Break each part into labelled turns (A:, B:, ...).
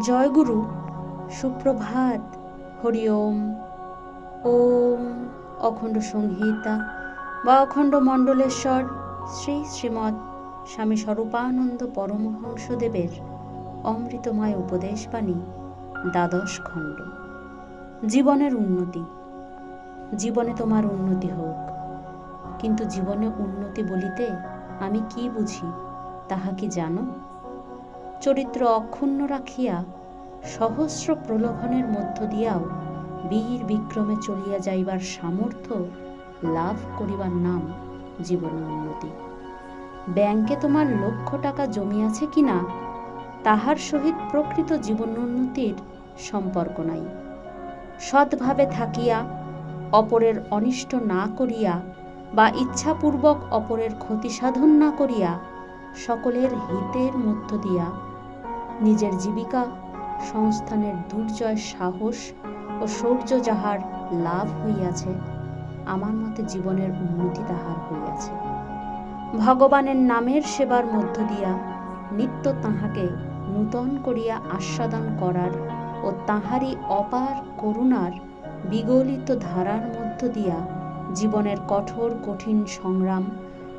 A: জয়গুরু, সুপ্রভাত। হরি ওম। ওম অখণ্ড সংহিতা বা অখণ্ড মণ্ডলেশ্বর শ্রী শ্রীমৎ স্বামী স্বরূপানন্দ পরমহংসদেবের অমৃতময় উপদেশবাণী, দ্বাদশ খণ্ড। জীবনের উন্নতি। জীবনে তোমার উন্নতি হোক। কিন্তু জীবনে উন্নতি বলিতে আমি কি বুঝি, তাহা কি জানো? চরিত্র অক্ষুণ্ণ রাখিয়া সহস্র প্রলোভনের মধ্য দিয়াও বীর বিক্রমে চলিয়া যাইবার সামর্থ্য লাভ করিবার নাম জীবনে উন্নতি। ব্যাংকে তোমার লক্ষ টাকা জমিয়াছে কিনা তাহার সহিত প্রকৃত জীবনোন্নতির সম্পর্ক নাই। সৎভাবে থাকিয়া অপরের অনিষ্ট না করিয়া বা ইচ্ছাপূর্বক অপরের ক্ষতি সাধন না করিয়া সকলের হিতের মধ্য দিয়া নিজের জীবিকা, সংস্থানের দুর্জয় সাহস ও শৌর্য যাহার লাভ হইয়াছে, আমার মতে জীবনের উন্নতি তাহার হইয়াছে। ভগবানের নামের সেবার মধ্য দিয়া নিত্য তাহাকে নূতন করিয়া আস্বাদন করার ও তাহারই অপার করুণার বিগলিত ধারার মধ্য দিয়া জীবনের কঠোর, কঠিন সংগ্রাম,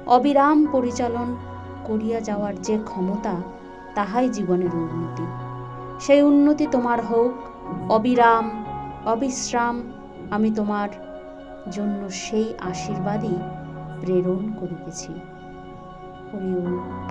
A: অবিরাম পরিচালন করিয়া যাওয়ার যে ক্ষমতা তাহাই জীবনের উন্নতি। সেই উন্নতি তোমার হোক, অবিরাম, অবিশ্রাম, আমি তোমার জন্য সেই আশীর্বাদই প্রেরণ করিতেছি। হরি ওম।